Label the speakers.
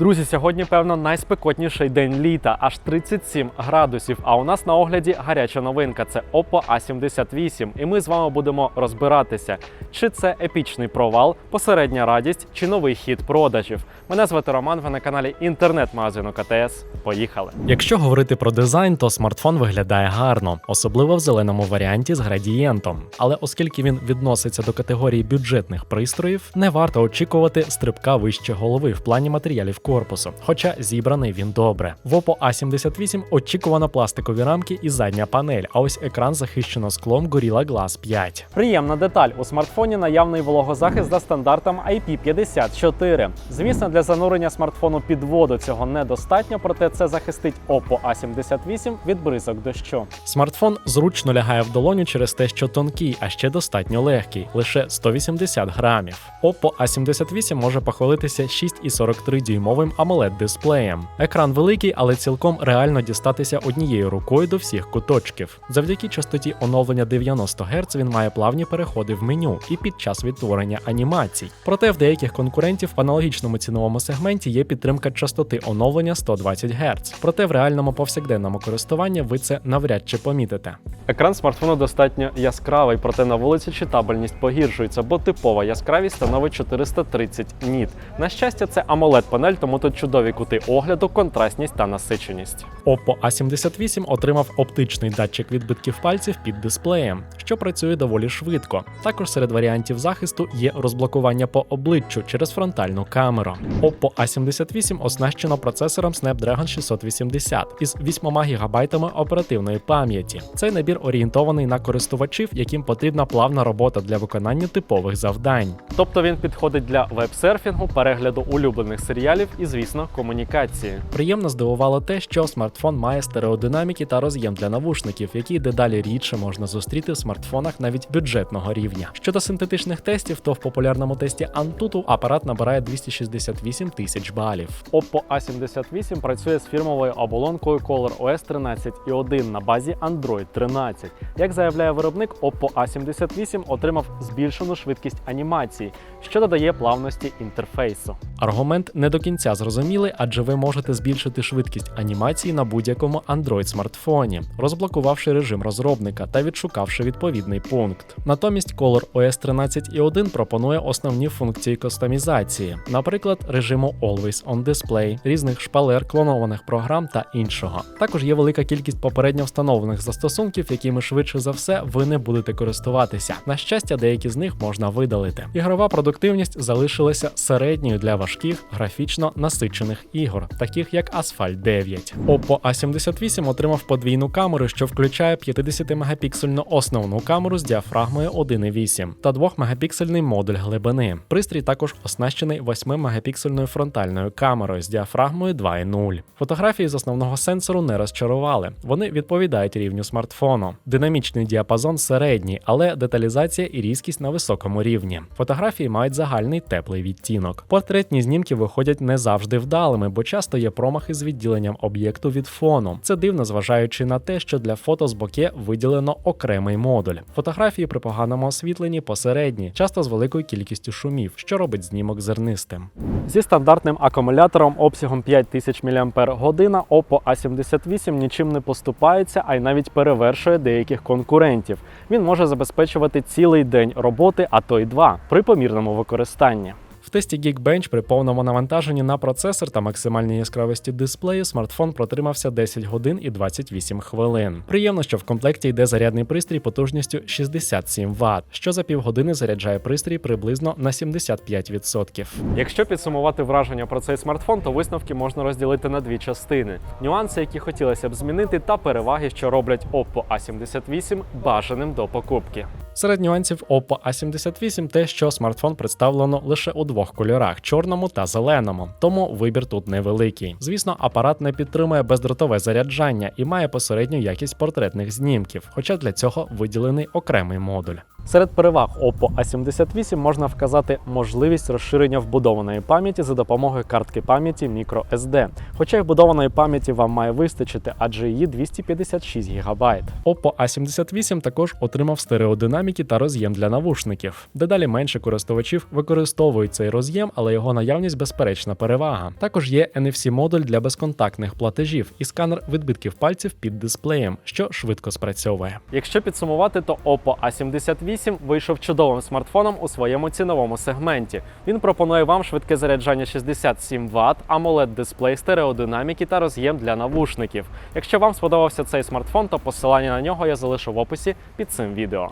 Speaker 1: Друзі, сьогодні, певно, найспекотніший день літа, аж 37 градусів. А у нас на огляді гаряча новинка це Oppo A78. І ми з вами будемо розбиратися, чи це епічний провал, посередня радість, чи новий хід продажів. Мене звати Роман. Ви на каналі інтернет-магазину КТС. Поїхали. Якщо говорити про дизайн, то смартфон виглядає гарно, особливо в зеленому варіанті з градієнтом. Але оскільки він відноситься до категорії бюджетних пристроїв, не варто очікувати стрибка вище голови в плані матеріалів корпусу, хоча зібраний він добре. В Oppo A78 очікувано пластикові рамки і задня панель, а ось екран захищено склом Gorilla Glass 5. Приємна деталь у смартфоні наявний вологозахист за стандартом IP54. Звісно, для занурення смартфону під воду цього недостатньо, проте це захистить Oppo A78 від бризок дощу. Смартфон зручно лягає в долоню через те, що тонкий, а ще достатньо легкий, лише 180 грамів. Oppo A78 може похвалитися 6,43 дюймовим amoled дисплеєм. Екран великий, але цілком реально дістатися однією рукою до всіх куточків. Завдяки частоті оновлення 90 Гц він має плавні переходи в меню і під час відтворення анімацій. Проте в деяких конкурентів в аналогічному ціновому сегменті є підтримка частоти оновлення 120 Гц. Проте в реальному повсякденному користуванні ви це навряд чи помітите. Екран смартфону достатньо яскравий, проте на вулиці читабельність погіршується, бо типова яскравість становить 430 ніт. На щастя, це amoled панель, тому тут чудові кути огляду, контрастність та насиченість. Oppo A78 отримав оптичний датчик відбитків пальців під дисплеєм, що працює доволі швидко. Також серед варіантів захисту є розблокування по обличчю через фронтальну камеру. Oppo A78 оснащено процесором Snapdragon 680 із 8 ГБ оперативної пам'яті. Цей набір орієнтований на користувачів, яким потрібна плавна робота для виконання типових завдань. Тобто він підходить для веб-серфінгу, перегляду улюблених серіалів і, звісно, комунікації. Приємно здивувало те, що смартфон має стереодинаміки та роз'єм для навушників, які дедалі рідше можна зустріти в смартфонах навіть бюджетного рівня. Щодо синтетичних тестів, то в популярному тесті Antutu апарат набирає 268 тисяч балів. Oppo A78 працює з фірмовою оболонкою Color OS 13.1 на базі Android 13. Як заявляє виробник, Oppo A78 отримав збільшену швидкість анімації, що додає плавності інтерфейсу. Аргумент не до кінця зрозумілий, адже ви можете збільшити швидкість анімації на будь-якому Android смартфоні, розблокувавши режим розробника та відшукавши відповідний пункт. Натомість Color OS 13.1 пропонує основні функції кастомізації, наприклад, режиму Always on Display, різних шпалер, клонованих програм та іншого. Також є велика кількість попередньо встановлених застосунків, якими швидше за все ви не будете користуватися. На щастя, деякі з них можна видалити. Ігрова продуктивність залишилася середньою для важких графічно насичених ігор, таких як Asphalt 9. Oppo A78 отримав подвійну камеру, що включає 50-мегапіксельну основну камеру з діафрагмою 1.8 та 2-мегапіксельний модуль глибини. Пристрій також оснащений 8-мегапіксельною фронтальною камерою з діафрагмою 2.0. Фотографії з основного сенсору не розчарували. Вони відповідають рівню смартфону. Динамічний діапазон середній, але деталізація і різкість на високому рівні. Фотографії мають загальний теплий відтінок. Портретні знімки виходять не завжди вдалими, бо часто є промахи з відділенням об'єкту від фону. Це дивно, зважаючи на те, що для фото з боке виділено окремий модуль. Фотографії при поганому освітленні посередні, часто з великою кількістю шумів, що робить знімок зернистим. Зі стандартним акумулятором обсягом 5000 мАч Oppo A78 нічим не поступається, а й навіть перевершує деяких конкурентів. Він може забезпечувати цілий день роботи, а то й два при помірному використанні. В тесті Geekbench при повному навантаженні на процесор та максимальній яскравості дисплею смартфон протримався 10 годин і 28 хвилин. Приємно, що в комплекті йде зарядний пристрій потужністю 67 Вт, що за півгодини заряджає пристрій приблизно на 75%. Якщо підсумувати враження про цей смартфон, то висновки можна розділити на дві частини: нюанси, які хотілося б змінити, та переваги, що роблять Oppo A78 бажаним до покупки. Серед нюансів Oppo A78 те, що смартфон представлено лише у двох кольорах чорному та зеленому, тому вибір тут невеликий. Звісно, апарат не підтримує бездротове заряджання і має посередню якість портретних знімків, хоча для цього виділений окремий модуль. Серед переваг Oppo A78 можна вказати можливість розширення вбудованої пам'яті за допомогою картки пам'яті microSD. Хоча й вбудованої пам'яті вам має вистачити, адже її 256 ГБ. Oppo A78 також отримав стереодинаміки та роз'єм для навушників. Дедалі менше користувачів використовують цей роз'єм, але його наявність безперечна перевага. Також є NFC-модуль для безконтактних платежів і сканер відбитків пальців під дисплеєм, що швидко спрацьовує. Якщо підсумувати, то Oppo A78 вийшов чудовим смартфоном у своєму ціновому сегменті. Він пропонує вам швидке заряджання 67 Вт, amoled дисплей, стереодинаміки та роз'єм для навушників. Якщо вам сподобався цей смартфон, то посилання на нього я залишу в описі під цим відео.